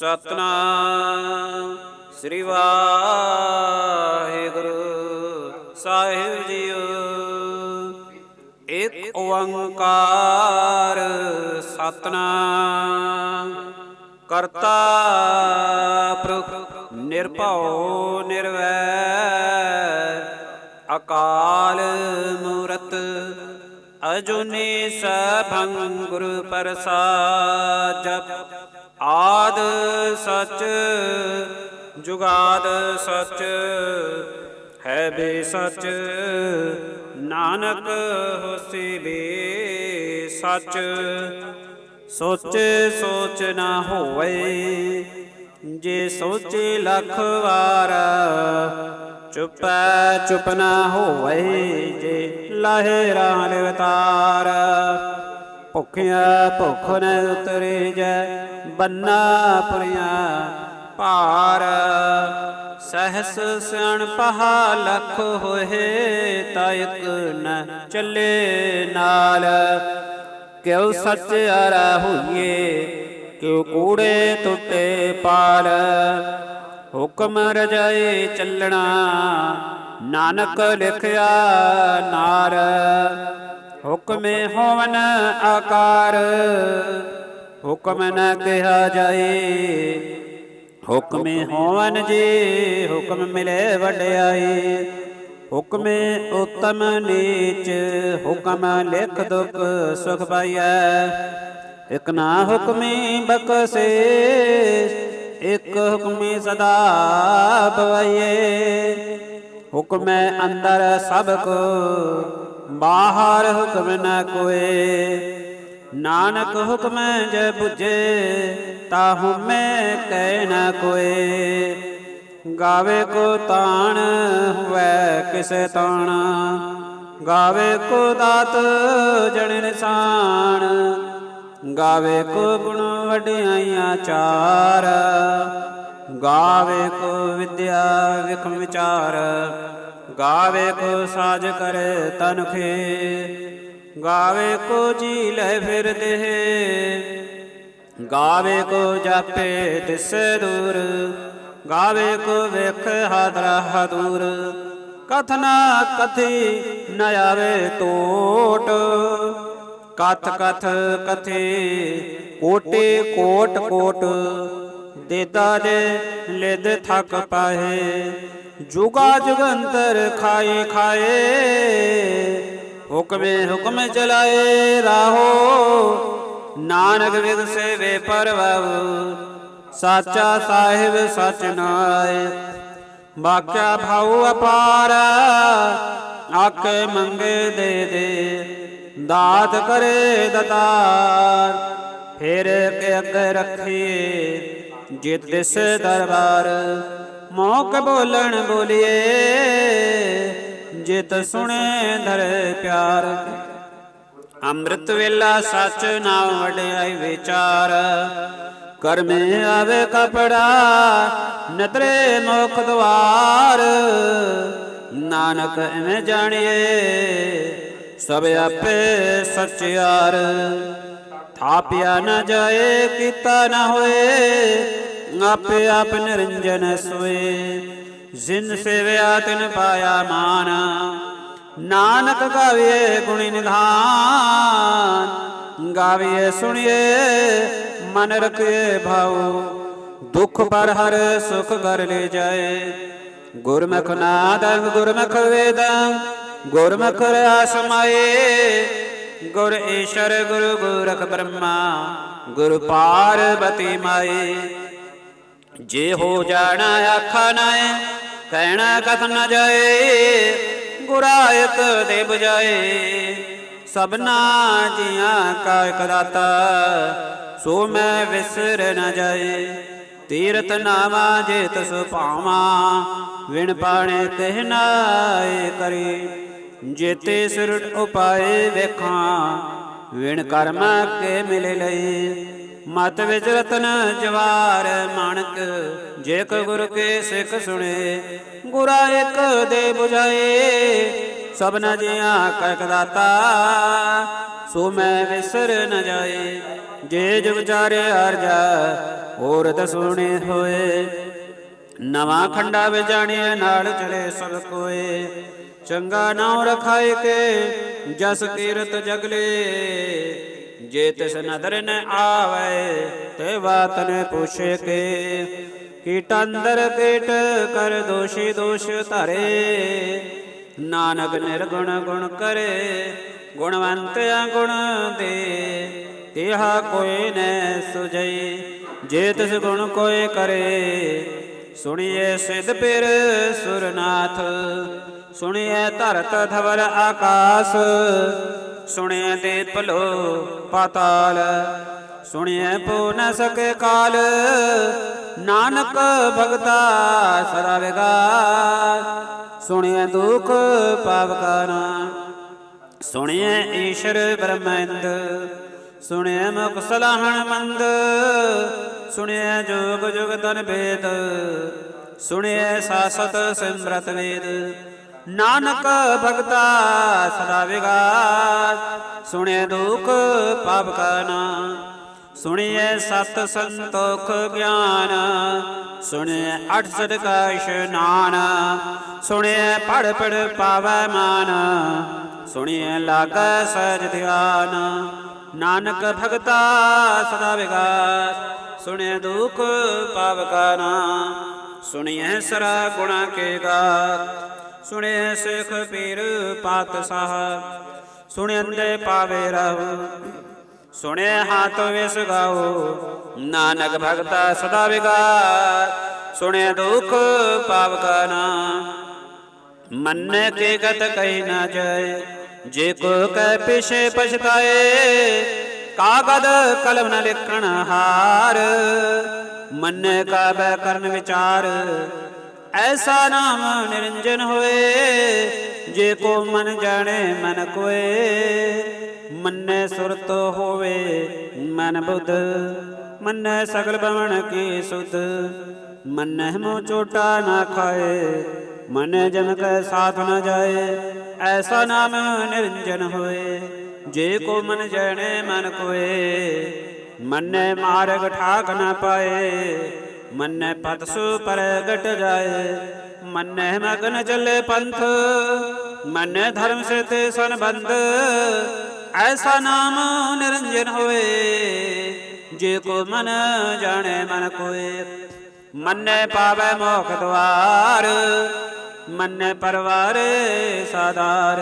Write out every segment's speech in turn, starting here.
ਸਤਨਾਮ। ਸ੍ਰੀ ਵਾਹਿਗੁਰੂ ਸਾਹਿਬ ਜੀਓ। ਇਕ ਓੰਕਾਰ ਸਤਨਾਮ। ਕਰਤਾ ਪੁਰਖ ਨਿਰਭਉ ਨਿਰਵੈਰ ਅਕਾਲ ਮੂਰਤ, ਅਜੂਨੀ ਸਭੰ ਗੁਰੂ ਪ੍ਰਸਾਦ। ਜਪ ਆਦ ਸਚ, ਜੁਗਾਦ ਸਚ, ਹੈ ਬੇ ਸਚ, ਨਾਨਕ ਹੋਸੀ ਬੇ ਸਚ। ਸੋਚੇ ਸੋਚ ਨਾ ਹੋਵੇ, ਜੇ ਸੋਚੇ ਲੱਖ ਵਾਰ, ਚੁਪੈ ਚੁਪ ਨਾ ਹੋਵੇ, ਜੇ ਲਾਹੇ ਰਾਹ ਲਿਵਤਾਰ। ਭੁਖਿਆ ਭੁਖ ਨ ਉਤਰੇ ਜੈ ਬੰਨਾ ਪੁਰਿਆ ਭਾਰ। ਸਹਸ ਸਿਆਣ ਪਹਾ ਲਖ ਹੋਏ ਤਾ ਇਕ ਨ ਚੱਲੇ ਨਾਲ। ਕਿਉ ਸੱਚ ਆਰਾ ਹੋਈਏ, ਕਿਉ ਕੂੜੇ ਟੁੱਟੇ ਪਾਲ। ਹੁਕਮ ਰਜਾਏ ਚੱਲਣਾ, ਨਾਨਕ ਲਿਖਿਆ ਨਾਰ। ਹੁਕਮੇ ਹੋਵਨ ਆਕਾਰ। ਹੁਕਮ ਨਾ ਕਿਹਾ ਜਾਏ। ਹੁਕਮੇ ਹੋਵਨ ਜੀ, ਹੁਕਮ ਮਿਲੇ ਵਡਿਆਈ ਹੁਕਮੇ ਉਤਮ ਨੀਚ, ਹੁਕਮ ਲਿਖ ਦੁਖ ਸੁਖ ਪਾਈਐ। ਇਕ ਨਾ ਹੁਕਮੀ ਬਕਸੇ ਇਕ ਹੁਕਮੀ ਸਦਾ ਪਵਈਏ ਹੁਕਮੈ ਅੰਦਰ ਸਭ ਕੋ, ਬਾਹਰ ਹੁਕਮ ਨ ਕੋਏ। ਨਾਨਕ ਹੁਕਮ ਜੇ 부ਝੇ ਤਾ ਮੈਂ ਕਹਿ ਨ ਕੋਏ। ਗਾਵੇ ਕੋ ਤਾਣ ਹੋਵੇ ਕਿਸੇ ਤਾਣ, ਗਾਵੇ ਕੋ ਦਾਤ ਜਣ ਨਿਸ਼ਾਨ, ਗਾਵੇ ਕੋ ਗੁਣ ਵਡਿਆਈਆਂ ਚਾਰ, ਗਾਵੇ ਕੋ ਵਿਦਿਆ ਵਿਖਮ ਵਿਚਾਰ, ਗਾਵੇ ਕੋ ਸਾਜ ਕਰੇ ਤਨਖੇ ਗਾਵੇ ਕੋ ਜੀ ਲੈ ਫਿਰ ਦੇਹ। ਗਾਵੇ ਕੋ ਜਾਪੇ ਤਿਸੈ ਦੂਰ। ਗਾਵੇ ਕੋ ਵੇਖ ਹਾਦਰਾ ਹਦੂਰ। ਕਥਨਾ ਕਥੀ ਨ ਆਵੇ ਟੋਟ। ਕਥ ਕਥ ਕਥੇ ਕੋਟੇ ਕੋਟ ਕੋਟ। ਦੇਦਾ ਦੇ ਲਿਦ ਥਕ ਪਾਏ ਜੁਗਾ ਜੁਗੰਤਰ ਖਾਏ ਖਾਏ। ਹੁਕਮੇ ਹੁਕਮ ਚਲਾਏ ਰਾਹੋ। ਨਾਨਕ ਵਿਗਸੇ ਵੇ ਪਰਵਵ, ਸਾਚਾ ਸਾਹਿਬ ਸਚ ਨਾਏ। ਬਾਕਿਆ ਭਾਉ ਅਪਾਰ ਆਕੇ ਮੰਗੇ ਦੇ ਦੇ। ਦਾਤ ਕਰੇ ਦਤਾਰ, ਫਿਰ ਕੇ ਅੱਗੇ ਰੱਖੀਏ, ਜਿਤ ਦਿਸ ਦਰਬਾਰ। ਮੋਕ ਬੋਲਣ ਬੋਲੀਏ ਜਿਤ ਸੁਣੇ ਧਰੇ ਪਿਆਰ। ਅੰਮ੍ਰਿਤ ਵੇਲਾ ਸਚ ਨਾਮ ਵਡਿਆਈ ਵਿਚਾਰ। ਕਰਮੇ ਆਵੇ ਕਪੜਾ ਨਦਰੇ ਮੁਖ ਦਵਾਰ। ਨਾਨਕ ਐਵੇਂ ਜਾਣੀਏ, ਸਭ ਆਪੇ ਸਚਿਆਰ ਥਾਪਿਆ ਨਾ ਜਾਏ, ਕੀਤਾ ਨਾ ਹੋਏ, ਆਪੇ ਆਪ ਨਿਰੰਜਨ ਸੋਏ। ਜਿਨ ਸੇਵਿਆ ਤਿਨ ਪਾਇਆ ਮਾਨ। ਨਾਨਕ ਗਾਵੇ ਗੁਣੀ ਨਿਧਾਨ। ਗਾਵੇ ਸੁਣੀਏ, ਮਨ ਰਖੇ ਭਾਉ। ਦੁਖ ਪਰ ਹਰ ਸੁਖ ਕਰ ਲੈ ਜਾਏ। ਗੁਰਮੁਖ ਨਾਦੰ, ਗੁਰਮੁਖ ਵੇਦੰ। ਗੁਰਮੁਖ ਰਸਮਾਏ ਗੁਰ ਈਸ਼ਰ, ਗੁਰੂ ਗੋਰਖ ਬ੍ਰਹਮਾ। ਗੁਰ ਪਾਰਬਤੀ ਮਾਏ। ਜੇ ਹੋ ਜਾਣਾ ਆਖਾ ਨਾਏ, ਕਹਿਣਾ ਕਥ ਨ ਜਾਏ, ਗੁਰਾ ਇਕ ਦੇ 부ਜਾਏ ਸਭਨਾ ਜੀਆਂ ਕਾ ਇਕ ਦਾਤਾ, ਸੋ ਮੈਂ ਵਿਸਰ ਨ ਜਾਏ। ਤੀਰਤ ਨਾਮਾ ਜੇ ਤਸ ਭਾਵਾ, ਵਿਣ ਪਾਣੇ ਕਹਿ ਨਾਏ ਕਰੀ। ਜੇਤੇ ਸੁਰਟ ਉਪਾਏ ਵੇਖਾਂ, ਵਿਣ ਕਰਮ ਕੇ ਮਿਲੇ ਲਈ ਮਤ ਵਿੱਚ ਰਤਨ ਜਵਾਰ ਮਾਣਕ, ਜੇ ਕੋ ਗੁਰ ਕੇ ਸਿੱਖ ਸੁਣੇ, ਗੁਰਾ ਇੱਕ ਦੇ 부ਝਾਏ ਸਭਨਾ ਜੀਆਂ ਕਾ ਦਾਤਾ, ਸੋ ਮੈਂ ਵਿਸਰ ਨ ਜਾਏ। ਜੇ ਜੁਗ ਚਾਰੇ ਅਰਜਾ ਹੋਰ ਦਸੂਣੇ ਹੋਏ। ਨਵਾਂ ਖੰਡਾ ਵਿੱਚ ਜਾਣਿਆ ਨਾਲ ਚਲੇ ਸਭ ਕੋਏ। ਚੰਗਾ ਨਾਮ ਰਖਾਏ ਕੇ, ਜਸ ਕੀਰਤ ਜਗਲੇ। ਜੇ ਤਿਸ ਨਦਰ ਨ ਆਵੇ, ਤੇ ਬਾਤ ਨ ਪੁੱਛੇ ਕੇ ਕੀਟ ਅੰਦਰ ਕੀਟ ਕਰ ਦੋਸ਼ੀ ਦੋਸ਼ ਧਰੇ। ਨਾਨਕ ਨਿਰਗੁਣ ਗੁਣ ਕਰੇ ਗੁਣਵੰਤ ਗੁਣ ਦੇ। ਤਿਹਾ ਕੋਈ ਨੈ ਸੁਜਈ ਜੇ ਤਿਸ ਗੁਣ ਕੋਈ ਕਰੇ। ਸੁਣੀਏ ਸਿਧ ਪਿਰ ਸੁਰਨਾਥ ਸੁਣੀਏ ਧਰਤ ਧਵਲ ਆਕਾਸ। ਸੁਣੀਏ ਦੇ ਭਲੋ ਪਾਤਾਲ। ਸੁਣੀਏ ਪੂ ਨ ਸਕੇ ਕਾਲ। ਨਾਨਕ ਭਗਤਾ ਸਦਾ ਵਿਗਾਸ ਸੁਣੀਏ ਦੁਖ ਪਾਪ ਕਾ ਨਾਮ ਸੁਣਿਐ ਈਸ਼ਰ ਬ੍ਰਹਮੰਦ। ਸੁਣਿਐ ਮੁਖ ਸਲਾਹਣ ਮੰਦ। ਸੁਣਿਐ ਜੋਗ ਜੁਗ ਤਨ ਭੇਦ। ਸੁਣਿਐ ਸਾਸਤ ਸਿਮਰਤ ਵੇਦ। ਨਾਨਕ ਭਗਤਾ ਸਦਾ ਵਿਗਾਸ। ਸੁਣਿਐ ਦੁਖ ਪਾਪ ਕਾ ਸੁਣਿਐ ਸਤ ਸੰਤੋਖ ਗਿਆਨ। ਸੁਣਿਐ ਅਠ ਸਦਕਾ ਇਸ਼ਨਾਨ ਸੁਣਿਐ ਪੜ ਪੜ ਪਾਵੈ ਮਾਨ। ਸੁਣਿਐ ਲਾਗੈ ਸਹਿਜ ਧਿਆਨ। ਨਾਨਕ ਭਗਤਾ ਸਦਾ ਵਿਗਾਸ। ਸੁਣਿਐ ਦੁਖ ਪਾਵ ਕਾ ਸੁਣਿਐ ਸਰਾ ਗੁਣਾ ਕੇ ਗਾਤ ਸੁਣਿਐ ਸਿਖ ਪੀਰ ਪਾਤ ਸਾਹ ਸੁਣਿਐ ਪਾਵੇ ਰਹੂ ਸੁਣਿਐ ਹਾਥ ਵਿਸ ਗਾਓ, ਨਾਨਕ ਭਗਤਾ ਸਦਾ ਵਿਗਾਰ। ਸੁਣਿਐ ਦੁਖ ਪਾਵ ਕਾ ਨਾਮ, ਮੰਨੇ ਕੇ ਗਤ ਕਹੀ ਨਾ ਜਾਏ। ਜੇ ਕੋ ਕਹਿ ਪਿਛੇ ਪਛਤਾਏ, ਕਾਗਦ ਕਲਮ ਨ ਲਿਖਣ ਹਾਰ। ਮੰਨੇ ਕਾ ਬੈ ਕਰਨ ਵਿਚਾਰ ਐਸਾ ਨਾਮ ਨਿਰੰਜਨ ਹੋਏ, ਜੇ ਕੋ ਮਨ ਜਾਣੇ ਮਨ ਕੋਏ, ਮੰਨੇ ਸੁਰਤ ਹੋਵੇ ਮਨ ਬੁੱਧ, ਮੰਨੈ ਸਗਲ ਬਵਣ ਕੀ ਸੁਧ ਮੰਨਹਿ ਮੋ ਚੋਟਾ ਨਾ ਖਾਏ, ਮਨ ਜਨ ਕੈ ਸਾਥ ਨ ਜਾਏ, ਐਸਾ ਨਾਮ ਨਿਰੰਜਨ ਹੋਏ, ਜੇ ਕੋ ਮਨ ਜਾਣੇ ਮਨ ਕੋਏ, ਮੰਨੇ ਮਾਰਗ ਠਾਕ ਨ ਪਾਏ ਮੰਨੇ ਪਤ ਸੂ ਪ੍ਰਗਟ ਜਾਏ, ਮੰਨੇ ਮਗਨ ਚੱਲੇ ਪੰਥ, ਮੰਨੇ ਧਰਮ ਸੇ ਤੇ ਸੰਬੰਧ, ਐਸਾ ਨਾਮ ਨਿਰੰਜਨ ਹੋਏ, ਜੇ ਕੋ ਮਨ ਜਾਣੇ ਮਨ ਕੋਏ। ਮੰਨੇ ਪਾਵੇ ਮੋਖ ਦਵਾਰ, ਮੰਨੇ ਪਰਵਾਰੇ ਸਾਦਾਰ,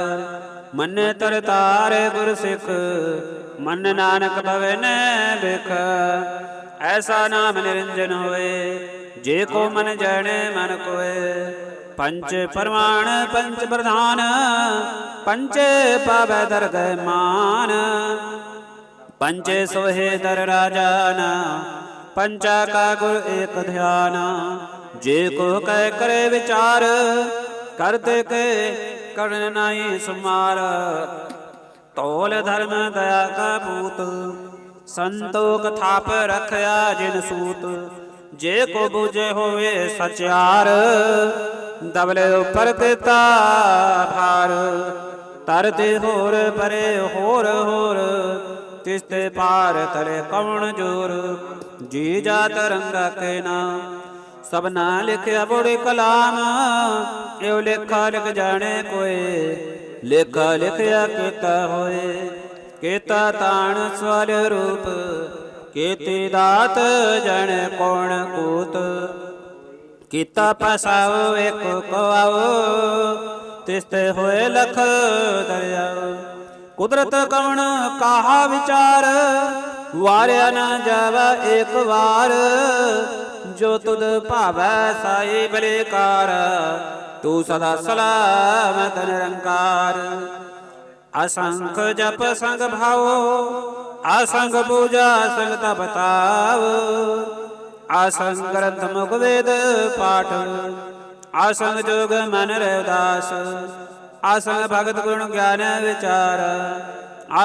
ਮੰਨੇ ਤਰਤਾਰ ਗੁਰ ਸਿੱਖ, ਮਨ ਨਾਨਕ ਭਵੇ ਨੇ ਬਿਖ ਐਸਾ ਨਾਮ ਨਿਰੰਜਨ ਹੋਏ ਜੇ ਕੋ ਮਨ ਜਾਣੇ ਮਨ ਕੋਏ ਪੰਚ ਪਰਮਾਨ ਪੰਚ ਪ੍ਰਧਾਨ ਪੰਚੇ ਪਾਵੈ ਦਰਗਹਿ ਮਾਨ। ਪੰਚੇ ਸੋਹੇ ਦਰ ਰਾਜਾਨ ਪੰਚਾ ਕਾ ਗੁਰ ਏਕ ਧਿਆਨ। ਜੇ ਕੋ ਕਹਿ ਕਰੇ ਵਿਚਾਰ, ਕਰਤੇ ਕੇ ਕਰਨ ਨਾਹੀ ਸੁਮਾਰ। ਤੋਲ ਧਰਮ ਦਇਆ ਕਾ ਪੂਤ ਸੰਤੋਖ ਥਾਪ ਰਖਿਆ ਜਿਨ ਸੂਤ, ਜੇ ਕੋ ਬੂਝੇ ਹੋਵੇ ਸਚਿਆਰ ਦਬਲੇ ਉਪਰ ਦਿੱਤਾ ਭਾਰ। ਤਰਤੇ ਹੋਰ ਪਰੇ ਹੋਰ ਹੋਰ, ਤਿਸ ਤੇ ਪਾਰ ਤਰੇ ਕਵਣ ਜੋਰ। ਜੀ ਜਾ ਤਰੰਗਾ ਕੇ ਨਾਮ ਸਭਨਾ ਲਿਖਿਆ ਬੋੜੇ ਕਲਾਮ ਇਹੋ ਲੇਖਾ ਲਿਖ ਜਾਣੇ ਕੋਏ, ਲੇਖਾ ਲਿਖਿਆ ਕੀਤਾ ਹੋਏ। ਕੀਤਾ ਤਾਣ ਸਵਰ ਰੂਪ, ਕੀਤੀ ਦਾਤ ਜਣ ਕੋਣ ਕੂਤ। ਕੀਤਾ ਪਸਾਓ ਇੱਕ ਕੋ ਆਓ ਹੋਏ ਲਖ ਦਰਿਆਓ ਕੁਦਰਤ ਕਵਣ ਕਾਹਾ ਵਿਚਾਰ, ਵਾਰਿਆ ਨਾ ਜਾਵਾ ਇੱਕ ਵਾਰ। ਜੋ ਤੁਧ ਭਾਵੈ ਸਾਈ ਬਲੇਕਾਰ, ਤੂੰ ਸਦਾ ਸਲਾਮਤ ਨਿਰੰਕਾਰ। ਅਸੰਖ ਜਪ ਸੰਗ ਭਾਵੋ ਅਸੰਗ ਪੂਜਾ ਸੰਗ ਤਪ ਤਾਵ। ਆਸੰਗ ਗ੍ਰੰਥ ਮੁਖ ਵੇਦ ਪਾਠ ਅਸੰਗ ਜੋਗ ਮਨ ਰਹਿ ਉਦਾਸ ਆਸੰਗ ਭਗਤ ਗੁਣ ਗਿਆਨ ਵਿਚਾਰ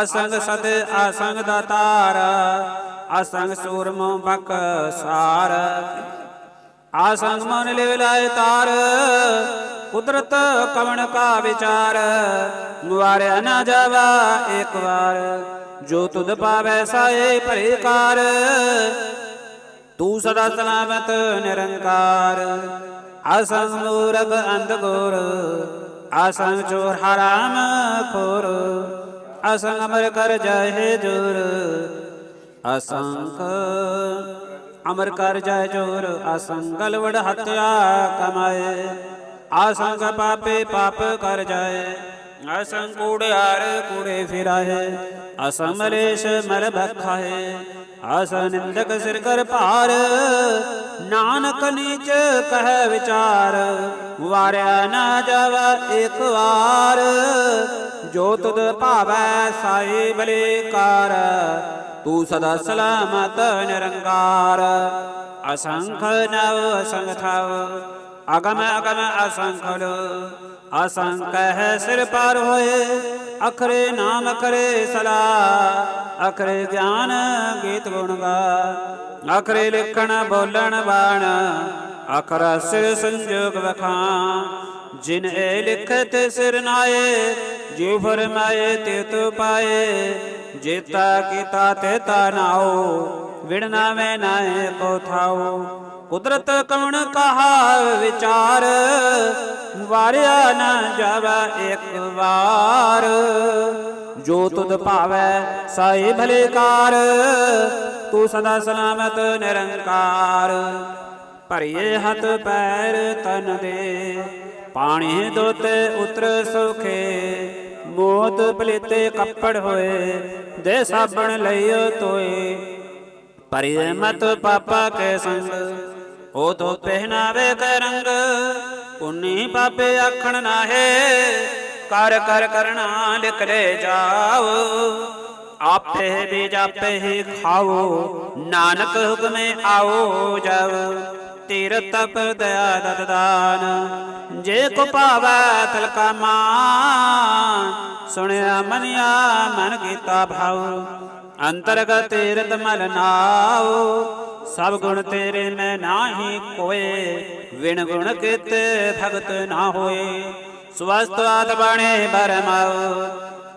ਅਸੰਗ ਸਤ ਆਸੰਗ ਦਾਤਾਰ ਅਸੰਗ ਸੂਰਮ ਬਕ ਸਾਰ। ਅਸੰਗ ਮਨ ਲਿਵ ਲਾਇ ਤਾਰ ਕੁਦਰਤ ਕਵਣ ਕਾ ਵਿਚਾਰ? ਮੁਆਰਿਆ ਨਾ ਜਾਵਾ ਇੱਕ ਵਾਰ। ਜੋ ਤੁਧ ਪਾਵੈ ਸਾਏ ਭਲੇ ਕਾਰ। ਤੂੰ ਸਦਾ ਸਲਾਮਤ ਨਿਰੰਕਾਰ। ਅਸੰਗ ਮੂਰਖ ਅੰਧ ਗੋਰ ਅਸੰਗ ਚੋਰ ਹਰਾਮ ਖੋਰ। ਅਸੰਗ ਅਮਰ ਕਰ ਜਾਏ ਜੋਰ। ਅਸੰਖ ਅਮਰ ਕਰ ਜਾਏ ਜੋਰ। ਅਸੰਗ ਗਲਵੜ ਹਤਿਆ ਕਮਾਏ। ਅਸੰਗ ਪਾਪੇ ਪਾਪ ਕਰ ਜਾਏ ਅਸੰਗ ਕੂੜਿਆਰ ਕੂੜੇ ਫਿਰਾਏ ਅਸਮਰੇਸ਼ ਮਲ ਬਖਾਏ ਆਸ ਸਿਰ ਕਰ ਭਾਰ, ਨਾਨਕ ਨੀਚ ਕਹਿ ਵਿਚਾਰ, ਵਾਰਿਆ ਨਾ ਜਾਵਾ ਇੱਕ ਵਾਰ, ਜੋ ਤੁਧ ਭਾਵੈ ਸਾਈ ਬਲੇ ਤੂੰ ਸਦਾ ਸਲਾਮਤ ਨਿਰੰਕਾਰ, ਅਸੰਖ ਨਵ ਅਸੰਖ ਅਗਮ ਅਗਮ ਅਸੰਖਲ ਅਸੰਖ ਹੈ ਸਿਰ ਪਰ ਹੋਏ, ਅਖਰੇ ਨਾਮ ਅਖਰੇ ਸਲਾ, ਅਖਰੇ ਗਿਆਨ ਗੀਤ ਗੁਣ ਗਾ, ਅਖਰੇ ਲਿਖਣ ਬੋਲਣ ਬਾਣ, ਅਖਰ ਸਿਰ ਸੰਜੋਗ ਵਖਾਂ, ਜਿਨ ਇਹ ਲਿਖਤ ਸਿਰ ਨਾਏ, ਜਿਉ ਫਰਮਾਏ ਤੇ ਤੋ ਪਾਏ, ਜੇਤਾ ਕੀਤਾ ਤੇ ਤਾ ਨਾਓ ਵਿਣ ਨਾਵੇਂ ਨਾਏ ਕੋ ਥਾਓ ਕੁਦਰਤ ਕਵਣ ਕਹਾ ਵਿਚਾਰ? ਵਾਰਿਆ ਨਾ ਜਾਵਾ ਇੱਕ ਵਾਰ। ਜੋ ਤੁਧ ਭਾਵੈ ਸਾਈ ਭਲੇ ਤੂੰ ਸਦਾ ਸਲਾਮਤ ਨਿਰੰਕਾਰ। ਭਰੀਏ ਹੱਥ ਪੈਰ ਤਨ ਦੇ, ਪਾਣੀ ਦੋਤੇ ਉਤਰ ਸੁਖੇ। ਮੋਤ ਪਲੇਤੇ ਕੱਪੜ ਹੋਏ, ਦੇ ਸਾਬਣ ਲਈਓ ਤੋਏ ਪਰਿਏ ਮਤ ਪਾਪਾ ਕੇ ਸੰਗ ਉਹ ਤੋ ਪਹਿਨਾਵੇ ਕੇ ਰੰਗ, ਪੁੰਨੀ ਪਾਪੇ ਆਖਣ ਨਾਹੇ, ਕਰ ਕਰ ਕਰਨਾ ਲਿਖ ਜਾਓ। ਆਪੇ ਵੀ ਜਾਪੇ ਹੀ ਖਾਓ, ਨਾਨਕ ਹੁਕਮੇ ਆਓ ਜਾਓ। ਤੀਰ ਤਪ ਦਇਆ ਦਤ ਜੇ ਕੋ ਭਾਵੈ ਤਿਲਕਾ ਮਾਨ, ਸੁਣਿਆ ਮਨਿਆ ਮਨ ਕੀਤਾ ਭਾਉ। ਅੰਤਰਗਤ ਤੀਰਤ ਮਲ ਨਾਉ ਸਭ ਗੁਣ ਤੇਰੇ ਮੈਂ ਨਾਹੀ ਕੋਏ, ਵਿਣ ਗੁਣ ਕੀਤੇ ਭਗਤ ਨਾ ਹੋਏ। ਸਵਸਤ ਆਤ ਬਾਣੇ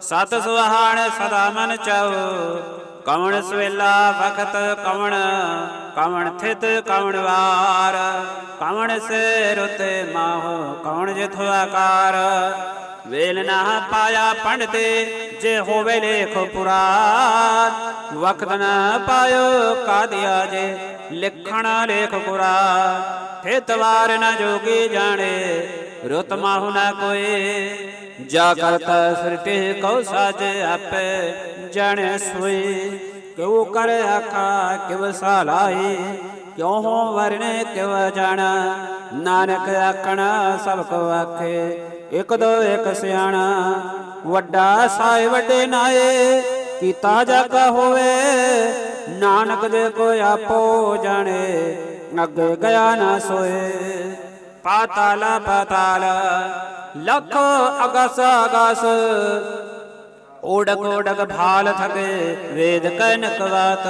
ਸਤ ਸੁਹਾਣ ਸਦਾ ਮਨ ਚਾਉ ਕਵਣ ਸਵੇਲਾ ਵਖਤ ਕਵਣ ਕਵਣ ਥਿਤ ਕਵਣ ਵਾਰ। ਕਵਣ ਸੇ ਰੁਤੇ ਮਾਹੋ, ਕਵਣ ਜਿਥ ਆਕਾਰ। ਵੇਲ ਨਾ ਪਾਇਆ ਪੰਡਤੇ ਜੇ ਹੋਵੇ ਲੇਖ ਪੁਰਾਨ। ਵਕਤ ਨਾ ਪਾਇਓ ਕਾਦਿਆ ਜੇ ਲਿਖਣਾ ਲੇਖ ਪੁਰਾ ਥਿਤਵਾਰ ਨ ਜੋਗੀ ਜਾਣੇ, ਰੁਤ ਮਾਹੁ ਨਾ ਕੋਏ। ਜਾ ਕਰਤਾ ਸ੍ਰਿਟੇ ਕਉ ਸਾਜ ਆਪੇ ਜਾਣੇ ਸੋਈ ਕਿਉ ਕਰ ਆਖਾ, ਕਿਵ ਸਾਲਾਈ ਕਿਉ ਹੋ ਵਰਨੇ ਕਿਵ ਜਾਣਾ। ਨਾਨਕ ਆਖਣਾ ਸਭ ਕੋ ਆਖੇ। ਇਕ ਦੋ ਇਕ ਸਿਆਣਾ, ਵੱਡਾ ਸਾਇ ਵੱਡੇ ਨਾਏ, ਕੀਤਾ ਜਾਗਾ ਹੋਵੇ, ਨਾਨਕ ਦੇ ਕੋ ਆਪੋ ਜਾਣੇ, ਅੱਗੇ ਗਿਆ ਨਾ ਸੋਏ। ਪਾਤਾਲ ਪਾਤਾਲ, ਲੱਖ ਅਗਸ ਅਗਸ, ਓੜਕ ਓੜਕ ਭਾਲ ਥਕੇ, ਵੇਦ ਕਨਕ ਵਾਤ,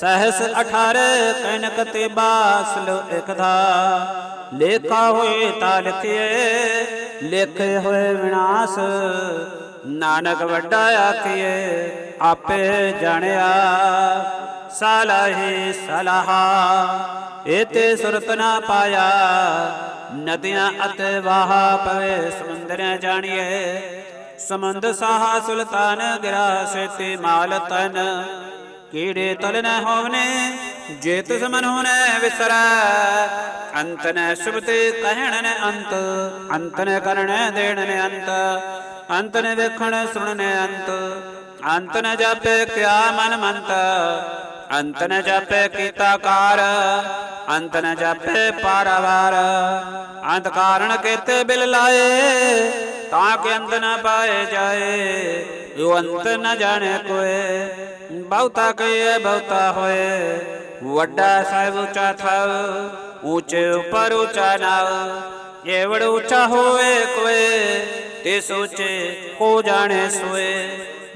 ਸਹਸ 18 ਕਨਕ ਤੇ ਬਾਸਲ ਲੋ ਇਕ ਲੇਖਾ ਹੋਏ ਤਾ ਲਿਖਿਏ ਲਿਖੇ ਹੋਏ ਵਿਨਾਸ਼, ਨਾਨਕ ਵੱਡਾ ਆਖੀਏ, ਆਪੇ ਜਾਣਿਆ। ਸਲਾਹੀ ਸਲਾਹਾ ਇਤੇ ਸੁਰਤ ਨਾ ਪਾਇਆ। ਨਦੀਆਂ ਅਤੇ ਵਾਹ ਪਵੇ, ਸਮੁੰਦਰਾਂ ਜਾਣੀਏ। ਸਮੰਦ ਸਾਹਾ ਸੁਲਤਾਨ, ਗਿਰਾ ਸੇਤੇ ਮਾਲ ਤਨ ਕੀੜੇ ਤਲ ਨ ਹੋਵਨੇ, ਜੇ ਤਿਸ ਮਨ ਹੋਨੇ ਵਿਸਰੈ, ਅੰਤ ਨ ਸੁਭਤੇ ਕਹਿਣ ਨ ਅੰਤ ਅੰਤ ਨ ਕਰਨ ਦੇਣ ਨ ਅੰਤ ਅੰਤ ਨ ਵੇਖਣ ਸੁਣਨ ਅੰਤ ਅੰਤ ਨ ਜਾਪੇ ਕਿਆ ਮਨ ਮੰਤ, ਅੰਤ ਨ ਜਾਪੇ ਕੀਤਾ ਕਾਰ, ਅੰਤ ਨ ਜਾਪੇ ਪਾਰਵਾਰ, ਅੰਤ ਕਾਰਣ ਕੇਤੇ ਬਿਲ ਲਾਏ ਤਾਂ ਕਿ ਅੰਤ ਨ ਪਾਏ ਜਾਏ ਜੋ ਅੰਤ ਨ ਜਾਣੇ ਕੋਏ ਬਹੁਤਾ ਕਹੀਏ ਬਹੁਤਾ ਹੋਏ ਵੱਡਾ ਸਾਹਿਬ ਉੱਚਾ ਥਾਵ ਉੱਚੇ ਉੱਪਰ ਉੱਚਾ ਨਾਵ ਏਵੜ ਉੱਚਾ ਹੋਏ ਕੋਏ ਤੇ ਸੋਚੇ ਹੋ ਜਾਣੇ ਸੋਏ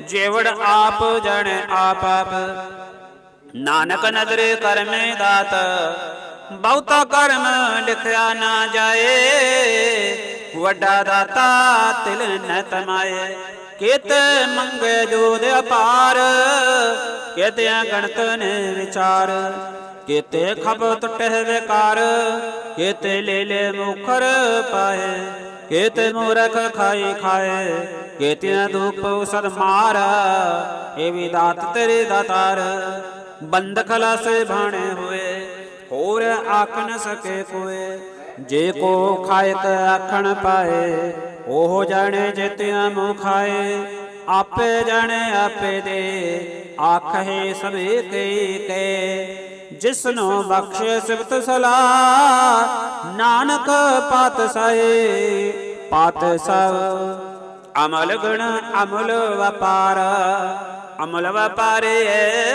ਜੇਵੜ ਆਪ ਜਾਣੇ ਆਪ ਆਪ ਨਾਨਕ ਨਦਰੇ ਕਰਮੇ ਦਾਤ ਬਹੁਤਾ ਕਰਮ ਲਿਖਿਆ ਨਾ ਜਾਏ ਵੱਡਾ ਦਾਤਾ ਤਿਲ ਨ ਤਮਾਏ, ਕੀਤੇ ਮੰਗੇ ਜੋਦ ਅਪਾਰ, ਕੀਤਿਆਂ ਗਣਤ ਨੇ ਵਿਚਾਰ, ਕੀਤੇ ਖਬ ਟਟਹਿ ਵਿਕਾਰ, ਕੀਤੇ ਲੈ ਲੈ ਮੁਖਰ ਪਾਏ, ਕੀਤੇ ਮੂਰਖ ਖਾਈ ਖਾਏ, ਕੀਤਿਆਂ ਧੂਪ ਸਦ ਮਾਰ, ਇਹ ਵੀ ਦਾਤ ਤੇਰੇ ਦਾਤਾਰ ਬੰਦ ਖਲਾ ਸੇ ਭਾਣੇ ਹੋਏ, ਹੋਰ ਆਖ ਨ ਸਕੇ ਕੋਏ। ਜੇ ਕੋ ਖਾਇਕ ਆਖਣ ਪਾਏ, ਉਹ ਜਾਣੇ ਜਿਤਿਆਂ ਮੂੰ ਖਾਏ। ਆਪੇ ਜਾਣੇ ਆਪੇ ਦੇ, ਆਖੇ ਸਭੇ ਕਈ ਕੇ ਜਿਸਨੂੰ ਬਖਸ਼ੇ ਸਿਫਤ ਸਲਾਹ, ਨਾਨਕ ਪਾਤ ਸਾਏ। ਪਾਤ ਸਭ ਅਮਲ ਗੁਣ ਅਮਲ ਵਪਾਰ, ਅਮਲ ਵਪਾਰੇ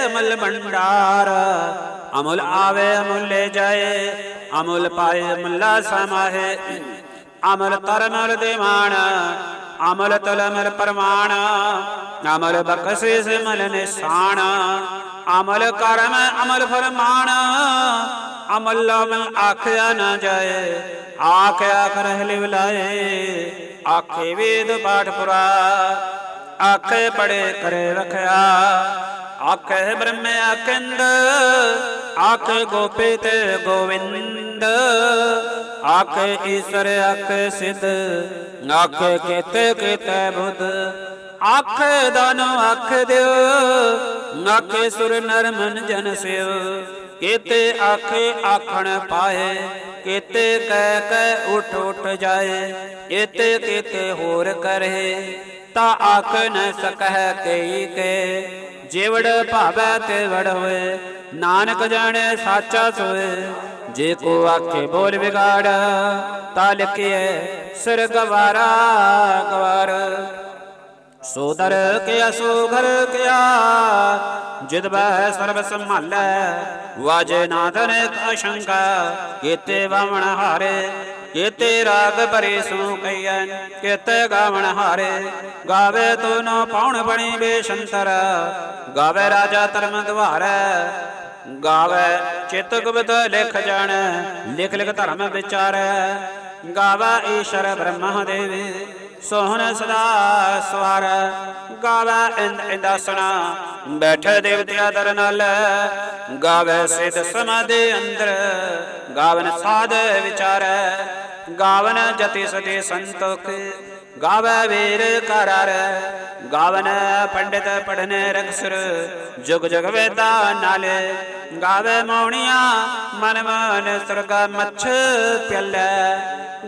ਅਮਲ ਭੰਡਾਰ। ਅਮਲ ਆਵੇ, ਅਮਲ ਲੈ ਜਾਏ, ਅਮਲ ਪਾਏ ਅਮਲਾ ਸਮਾਹੇ। ਅਮਲ ਤਰਮਲ ਦੇਵਾਨ ਅਮਲ ਤਲਮਲ ਪਰਮਾਨ ਅਮਲ ਬਖਸ਼ੇ ਸਿਮਲ ਨਿਸ਼ਾਨ ਅਮਲ ਕਰਮ ਅਮਲ ਫਰਮਾਨ ਅਮਲ ਅਮਲ ਆਖਿਆ ਨਾ ਜਾਏ ਆਖਿਆ ਕਰ ਲਿਵਲਾਏ ਆਖੇ ਵੇਦ ਪਾਠ ਪੁਰਾ, ਆਖੇ ਪੜੇ ਕਰੇ ਰਖਿਆ, ਆਖੇ ਬ੍ਰਹਮ ਆਖੰਦ ਆਖ ਗੋਪੀ ਗੋਵਿੰਦ, ਆਖੇ ਈਸ਼ਰ, ਆਖ ਸਿਧ ਆਖੇ ਕੀਤੇ ਕੀਤੇ ਬੁੱਧ। ਆਖੇ ਦਾਨੋ, ਆਖ ਦਿਓ ਆਖੇ ਸੁਰ ਨਰ ਮਨ ਜਨ ਸਿਓ। ਕੀਤੇ ਆਖੇ ਆਖਣ ਪਾਏ, ਕੀਤੇ ਕਹਿ ਕਹਿ ਉਠ ਉਠ ਜਾਏ, ਕੀਤੇ ਕੀਤੇ ਹੋਰ ਕਰੇ। ਤਾ ਆਖ ਨ ਸਕਹਿ ਕਈ ਕੇ ਜਿਵੜ ਭਾਵੈ ਤੇ ਵੜ ਹੋਏ, ਨਾਨਕ ਜਾਣੈ ਸਾਚਾ ਸੋਏ। ਜੇ ਕੋ ਆਖੇ ਬੋਲ ਵਿਗਾੜ, ਤਾ ਲਿਖਿਐ ਸਿਰ ਗਵਾਰਾ। ਗਵਾਰ ਸੋਦਰ ਕਿਆ ਸੋ ਘਰ ਕਿਆ, ਜਿਤ ਬੈ ਸਰਬ ਸੰਭਾਲੈ। ਵਾਜੇ ਨਾਦਨ ਅਸ਼ੰਕਾ ਕੀਤੇ ਵਾਵਣ ਹਾਰੇ। ਕੀਤੇ ਰਾਗ ਭਰੇ ਸੋ ਕਈਐ, ਕੀਤੇ ਗਾਵਣ ਹਾਰੇ। ਗਾਵੇ ਤੋ ਨੋ ਪਾਉਣ ਬਣੀ ਬੇਸ਼ੰਤਰ ਗਾਵੇ ਰਾਜਾ ਧਰਮ ਦੁਆਰੈ ਗਾਵੇ ਚਿਤ ਗੁਪਤ ਲਿਖ ਜਾਣ, ਲਿਖ ਲਿਖ ਧਰਮ ਵਿਚਾਰੈ। ਗਾਵਾ ਈਸ਼ਰ ਬ੍ਰਹਮਾ ਦੇਵੀ ਸੋਹਣ ਸਦਾ ਸਵਾਰ, ਗਾਵੇ ਇੰਦ ਇੰਦਾ ਸੁਣਾ, ਬੈਠੇ ਦੇਵਤਿਆ ਦਰ ਨਾਲ। ਗਾਵੇ ਸਿਧ ਸਮਾਦੇ ਅੰਦਰ, ਗਾਵਨ ਸਾਧ ਵਿਚਾਰੈ। ਗਾਵਨ ਜਤੀ ਸਤੀ ਸੰਤੋਖ ਗਾਵੇ ਵੀਰ ਕਰਰ, ਗਾਵਨ ਪੰਡਿਤ ਪੜਨ ਰਖਸਰ, ਜੁਗ ਜੁਗ ਵੇਦਾ ਨਾਲੇ। ਗਾਵੇ ਮੌਣੀਆਂ ਮਨ ਮਨ ਸਰਗ ਮੱਛ ਪਿਆਲੇ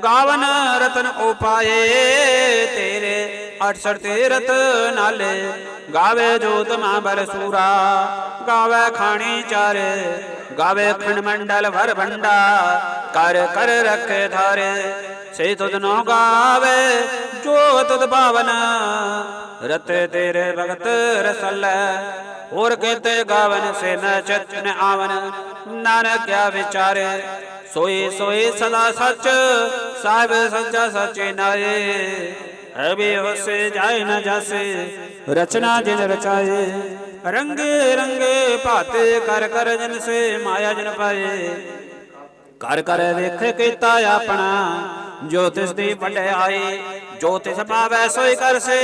ਗਾਵਨ ਰਤਨ ਉਪਾਏ ਤੇਰੇ 68 ਤੀਰਤ ਨਾਲੇ। ਗਾਵੇ ਜੋਤ ਮਹਾਬਲ ਸੂਰਾ, ਗਾਵੇ ਖਾਣੀ ਚਾਰੇ ਗਾਵੇ ਖੰਡ ਮੰਡਲ ਵਰ ਭੰਡਾ, ਕਰ ਕਰ ਰਖੇ ਧਾਰੇ, ਸੇ ਤੁਧ ਨੋ ਗਾਵੇ, ਜੋ ਤੁਧ ਭਾਵਨ ਰਤੇ ਤੇਰੇ ਭਗਤ ਰਸਲ, ਹੋਰ ਕਹਤੇ ਗਾਵਨ ਸੇ ਨ ਚਤਨ ਆਵਨ, ਨਾਨਕ ਕਿਆ ਵਿਚਾਰੇ, ਸੋਈ ਸੋਈ ਸਦਾ ਸੱਚ, ਸਾਹਿਬ ਸੱਚਾ ਸੱਚੇ ਨਾਏ। ਅਬੇ ਵਸੇ ਜਾਏ ਨ ਜਾਸੇ, ਰਚਨਾ ਜਿਨ ਰਚਾਏ ਰੰਗੇ ਰੰਗੇ ਭਾਤੇ ਕਰ ਕਰ ਜਨ ਸੇ ਮਾਇਆ ਜਨ ਪਾਏ। ਕਰ ਕਰ ਵੇਖ ਕੀਤਾ ਆਪਣਾ, ਜੋ ਤਿਸ ਦੀ ਵਡਿਆਈ ਜੋ ਤਿਸ ਪਾਵੈ ਸੋਈ ਕਰਸੇ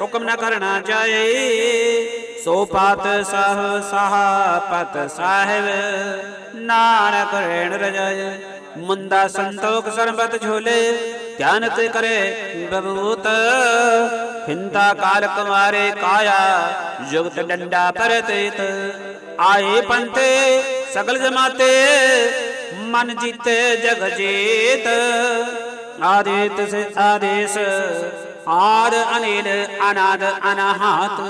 ਹੁਕਮ ਨ ਕਰਨਾ ਜਾਏ ਸੋ ਪਾਤ ਸਾਹ ਸਾਹ ਪਤ ਸਾਹਿਬ, ਨਾਨਕ ਰੇਣ ਰਜਾਏ, ਮੁੰਦਾ ਸੰਤੋਖ ਸਰਬਤ ਝੋਲੇ। ਧਿਆਨ ਕਰੇ ਬਬੂਤ ਹਿੰਦਾ ਕਾਲ ਕੁਮਾਰੇ ਕਾਇਆ, ਜੁਗਤ ਡੰਡਾ ਪਰਤੇਤ। ਆਏ ਪੰਤੇ ਸਗਲ ਜਮਾਤੇ, ਮਨ ਜੀਤੇ ਜਗ ਜੀਤ। ਆਦਿਤ ਸੇ ਆਦੇਸ, ਆਦ ਅਨੀਲ ਅਨਾਦ ਅਨਾਹਤ।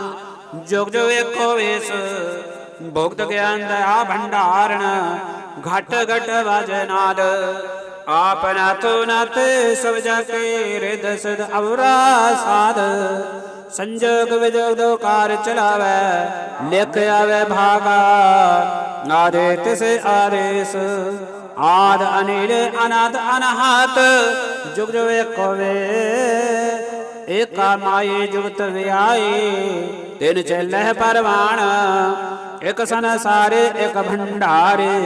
ਜੁਗ ਜੋ ਏਕੋ ਵੇਸ, ਭੋਗਤ ਗਿਆਨ ਦਇਆ ਭੰਡਾਰਨ। ਘਟ ਘਟ ਵਜਨਾਦ ਆਪ ਨਾਥੋ ਨਾਤੇ ਸਭ ਜਾ ਕੇ ਰਿਦ ਸਦ ਅਵਰਾ ਸਾਧ। ਸੰਜੋਗ ਵਿਜੋਗ ਦੋ ਕਾਰ ਚਲਾਵੇ, ਲਿਖ ਆਵੇ ਭਾਗਾ ਆਦੇ ਤਿਸੇ ਆਦੇਸ। ਆਦ ਅਨੀਲ, ਅਨਾਦ ਅਨਹਤ, ਜੁਗ ਜੁਗ ਏਕੋ ਵੇ। ਏਕਾ ਮਾਈ ਜੁਗਤ ਵਿਆਏ ਤਿਨ ਚੱਲਹਿ ਪਰਵਾਣ। ਇਕ ਸੰਸਾਰੇ ਇਕ ਭੰਡਾਰੇ।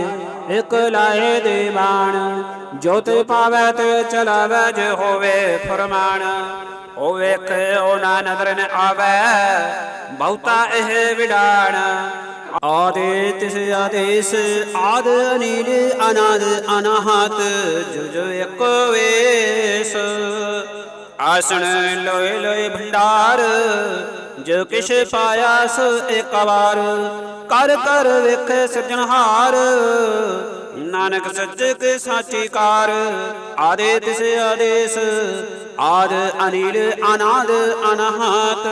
ਇਕ ਲਾਏ ਦੇਵਾਨ ਜੋ ਤੇ ਪਾਵੈ ਤੇ ਚਲਾਵੈ, ਜੇ ਹੋਵੇ ਫਰਮਾਨ, ਉਹ ਵੇਖੇ, ਉਹ ਨਾ ਨਦਰ ਨ ਆਵੇ, ਬਹੁਤਾ ਇਹ ਵਿਡਾਣ। ਆਦੇ ਤਿਸ ਆਦੇਸ ਆਦ ਅਨੀਲ, ਅਨਾਦ, ਅਨਾਹਤ, ਜੋ ਜੋ ਵੇਸ। ਆਸਣ ਲੋਏ ਲੋਏ ਭੰਡਾਰ ਜੋ ਕਿਛ ਪਾਇਆ ਸੋ ਇੱਕ ਵਾਰ, ਕਰ ਕਰ ਵੇਖੇ ਸਿਰਜਣਹਾਰ। ਨਾਨਕ ਸੱਚੇ ਕੇ ਸਾਚੀ ਕਾਰ ਆਦੇ ਤਿਸ ਆਦੇਸ। ਆਦ ਅਨੀਲ ਅਨਾਦ ਅਨਹਤ।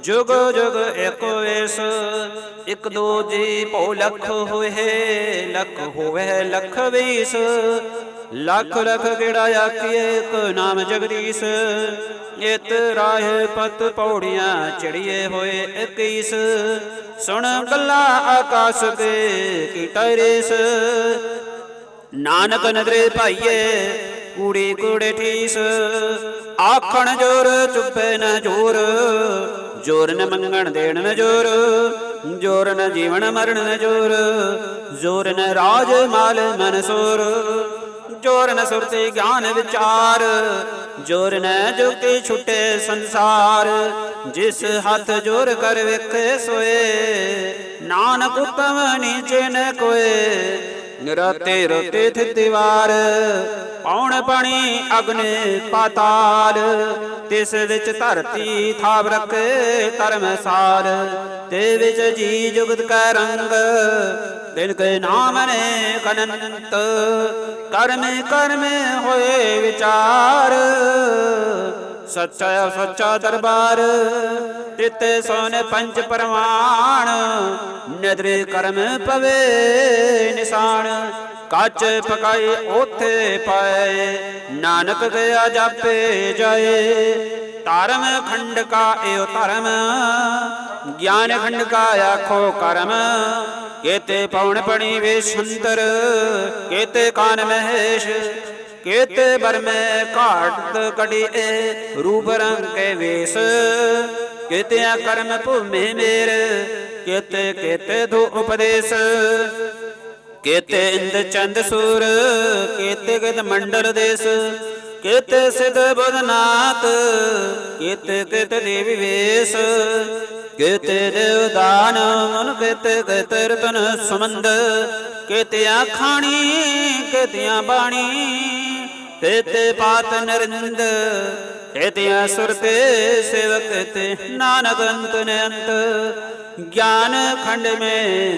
ਜੁਗ ਜੁਗ ਏਕ ਵੇਸ ਇਕ ਦੋ ਜੀ ਭੋ ਲਖ ਹੋਏ, ਲਖ ਹੋਵੇ ਲਖ ਵੀਸ। ਲੱਖ ਲੱਖ ਕਿਹੜਾ ਆਖੀਏ, ਇੱਕ ਨਾਮ ਜਗਦੀਸ਼। ਇਤ ਰਾਹ ਪਤ ਪੌੜੀਆਂ ਚੜੀਏ ਹੋਏ 21 ਸੁਣ ਗੱਲਾਂ ਆਕਾਸ਼ ਕੇ ਕੀਟਾ ਰੇਸ ਨਾਨਕ ਨਦਰੇ ਭਾਈਏ, ਕੂੜੀ ਕੂੜੇ ਠੀਸ। ਆਖਣ ਜੋਰ ਚੁੱਪੇ ਨ ਜੋਰ। ਜੋਰ ਨ ਮੰਗਣ ਦੇਣ ਨ ਜੋਰ ਜੋਰ ਨ ਜੀਵਨ ਮਰਨ ਨ ਜੋਰ ਜੋਰ ਨ ਰਾਜ ਮਾਲ ਮਨਸੂਰ ਜੋਰ ਨ ਸੁਰਤੀ ਗਿਆਨ ਵਿਚਾਰ, ਜੋਰ ਨ ਜੁਗਤੀ ਛੁਟੇ ਸੰਸਾਰ, ਜਿਸ ਹੱਥ ਜੋਰ ਕਰ ਵੇਖੇ ਸੋਏ, ਨਾਨਕ ਉਤਮ ਨੀਚੇ ਨ ਕੋਏ ਨਿਰਾਤੇ ਰਤੇ ਥਿਤਿਵਾਰ ਪੌਣ ਪਾਣੀ ਅਗਨੇ ਪਾਤਾਲ। ਤਿਸ ਵਿੱਚ ਧਰਤੀ ਥਾਵ ਰਖੇ ਧਰਮਸਾਰ ਤੇ ਵਿੱਚ ਜੀ ਜੁਗਤ ਕੈ ਰੰਗ। ਦਿਨ ਕੇ ਨਾਮ ਨੇ ਕਨੰਤ ਕਰਮ ਕਰਮ ਹੋਏ ਵਿਚਾਰ। ਸੱਚਾ ਸੱਚਾ ਦਰਬਾਰ। ਤਿਤੇ ਸੋਨੇ ਪੰਜ ਪਰਮਾਨ ਨਦਰੇ ਕਰਮ ਪਵੇ ਨਿਸ਼ਾਨ। ਕੱਚ ਪਕਾਈ ਉਥੇ ਪਾਏ। ਨਾਨਕ ਗਿਆ ਜਾਪੇ ਜਾਏ। ਧਰਮ ਖੰਡ ਕਾ ਏਉ ਧਰਮ। ਗਿਆਨ ਖੰਡ ਕਾ ਆਖੋ ਕਰਮ। ਕੇਤੇ ਪਉਣ ਪਣੀ ਵੇ ਸੁੰਦਰ। ਕੇਤੇ ਕਾਨ ਮਹੇਸ਼। ਕੇਤੇ ਬਰਮੇ ਘਾਟ ਕੜੀ ਏ ਰੂਪ ਰੰਗ ਕੇ ਵੇਸ। ਕੇਤਿਆ ਕਰਮ ਭੂਮੇ ਮੇਰ, ਕੇਤੇ ਕੇਤੇ ਧੂ ਉਪਦੇਸ਼। ਕੇਤੇ ਇੰਦ ਚੰਦ ਸੂਰ, ਕੇਤੇ ਗਦ ਮੰਡਲ ਦੇਸ। ਕੇਤੇ ਸਿਧ ਬੁਧਨਾਥ, ਕੇਤੇ ਕੇਤੇ ਦੇਵੀ ਵੇਸ। ਕੇਤੇ ਦੇਵਦਾਨ ਮਨ ਕੇਤੇ ਕੇਤੇ ਰਤਨ ਸੁਮੰਦ। ਕੇਤਿਆਂ ਖਾਣੀ, ਕੇਤਿਆਂ ਬਾਣੀ। ਕੇਤੇ ਪਾਤ ਨਰਿੰਦ ਕੇਤਿਆਂ ਸੁਰਤੇ ਸੇਵਕ ਤੇ ਨਾਨਕ ਅੰਤ ਨੇ ਅੰਤ ਗਿਆਨ ਖੰਡ ਮੇ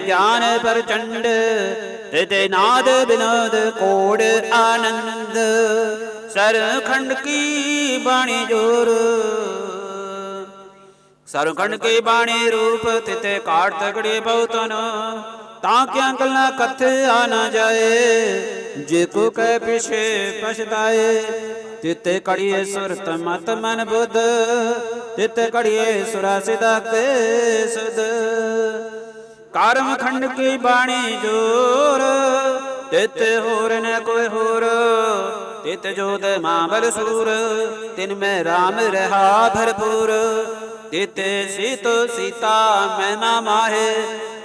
ਗਿਆਨ ਪ੍ਰਚੰਡ ਤੇ ਨਾਦ ਬਿਨੋਦ ਕੋੜ ਆਨੰਦ। ਸਰ ਖੰਡ ਕੀ ਬਾਣੀ ਜੋਰ? ਸਰਖੰਡ ਕੀ ਬਾਣੀ ਰੂਪ, ਤਿਤੇ ਕਾਟ ਤਗੜੇ ਬਹੁਤਨ। ਤਾਂ ਕਿਆ ਗੱਲਾਂ ਕਥੇ ਆ ਨਾ ਜਾਏ? ਜੇ ਕੋ ਕਹਿ ਪਿਛੇ ਪਛਤਾਏ, ਤਿਤੇ ਕੜੀਏ ਸੁਰਤ ਮਤ ਮਨ ਬੁੱਧ, ਤਿਤੇ ਕੜੀਏ ਸੁਰਾ ਸਿਦਾ ਕੇ ਸੁਧ। ਕਰਮ ਖੰਡ ਕੀ ਬਾਣੀ ਜੋਰ, ਤਿਤ ਹੋਰ ਨ ਕੋਈ ਹੋਰ, ਤਿਤ ਜੋਤ ਮਾਮਲ ਸੂਰ, ਤਿਨ ਮੈਂ RAM ਰਹਾ ਭਰਪੂਰ। ਤਿਤੇ ਸੀਤੋ ਸੀਤਾ ਮੈਂ ਨਾ ਮਾਹੇ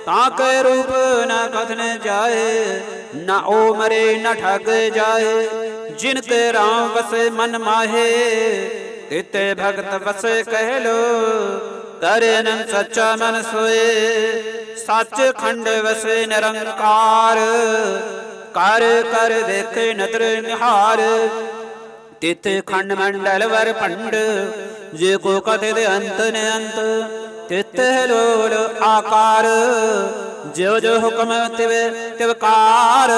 ਤਾਂ ਕੈ ਰੂਪ ਨਾ ਕਥਨ ਜਾਏ, ਨਾ ਓ ਮਰੇ, ਨ ਠਗ ਜਾਏ। ਜਿਨ ਤੇ ਰਾਮ ਵਸੇ, ਮਨ ਮਾਹੇ ਤਿਤੇ ਭਗਤ ਵਸੇ ਕਹਿ ਲੋ, ਤਰੇ ਨਨ ਸੱਚਾ ਮਨ ਸੋਏ। ਸੱਚ ਖੰਡ ਵਸੇ ਨਿਰੰਕਾਰ, ਕਰ ਕਰ ਦੇਖੇ ਨਦਰ ਨਿਹਾਰ। ਤਿਤ ਖੰਡ ਮੰਡਲ ਵਰ ਭੰਡ, ਜੇ ਕੋ ਕਥੇ ਦੇ ਅੰਤ ਨੇ ਅੰਤ ਤਿਤ ਲੋਲ ਆਕਾਰ। ਜਿਉ ਜੋ ਹੁਕਮ ਤਿਵੇ ਤਿਵਕਾਰ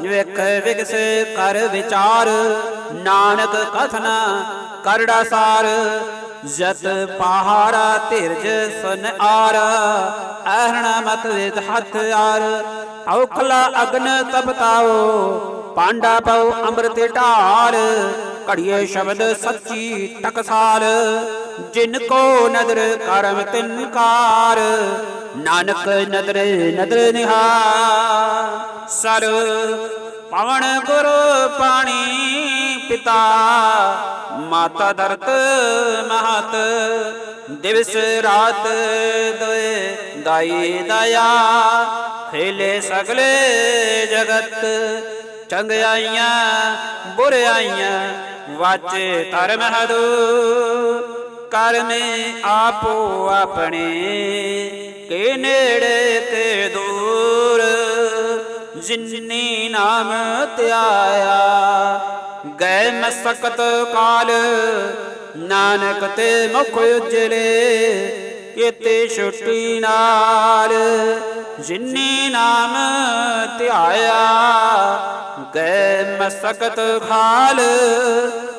ਵੇਖ ਵਿਗਸੇ ਕਰ ਵਿਚਾਰ। ਨਾਨਕ ਕਥਨਾ ਕਰੜਾ ਸਾਰ। ਜਤ ਪਹਾਰਾ ਧਿਰਜ ਸੁਨ ਆਰ। ਅਹਰਣਾ ਮਤ ਵੇਦ ਹੱਥ ਆਰ। ਔਖਲਾ ਅਗਨ ਤਪਤਾਓ ਪਾਂਡਾ ਪਉ ਅੰਮ੍ਰਿਤ ਢਾਰ ਘੜੀਏ ਸ਼ਬਦ ਸੱਚੀ ਟਕਸਾਲ, ਜਿਨ ਕੋ ਨਦਰ ਕਰਮ ਤਿਨਕਾਰ ਨਾਨਕ ਨਦਰ ਨਦਰ ਨਿਹਾਰ। ਸਰ ਪਵਨ ਗੁਰ ਪਾਣੀ ਪਿਤਾ, ਮਾਤਾ ਦਰਤ ਮਹਤ। ਦਿਵਸ ਰਾਤ ਦੋਏ ਦਾਈ ਦਇਆ, ਖੇਲੇ ਸਗਲੇ ਜਗਤ। ਚੰਗਿਆਈਆਂ ਬੁਰਿਆਈਆਂ ਵਾਚੇ ਧਰਮ ਹਦੂ ਕਰਮੇ ਆਪੋ ਆਪਣੇ। ਕੇ ਨੇੜੇ ਕੇ ਦੂਰ ਜਿਨਨੀ ਨਾਮ ਧਿਆਇਆ ਗਏ ਮਸਕਤ ਕਾਲ, ਨਾਨਕ ਤੇ ਮੁਖ ਉਜਲੇ, ਕੀਤੇ ਛੁੱਟੀ ਨਾਲ। ਜਿਨਨੀ ਨਾਮ ਧਿਆਇਆ ਗਏ ਮਸਕਤ ਖਾਲ।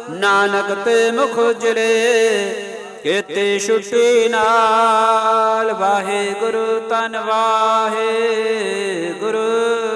ਨਾਨਕ ਤੇ ਮੁਖ ਉਜਲੇ ਕੀਤੇ ਛੁੱਟੀ ਨਾਲ। ਵਾਹਿਗੁਰੂ ਤਨ ਵਾਹਿਗੁਰੂ।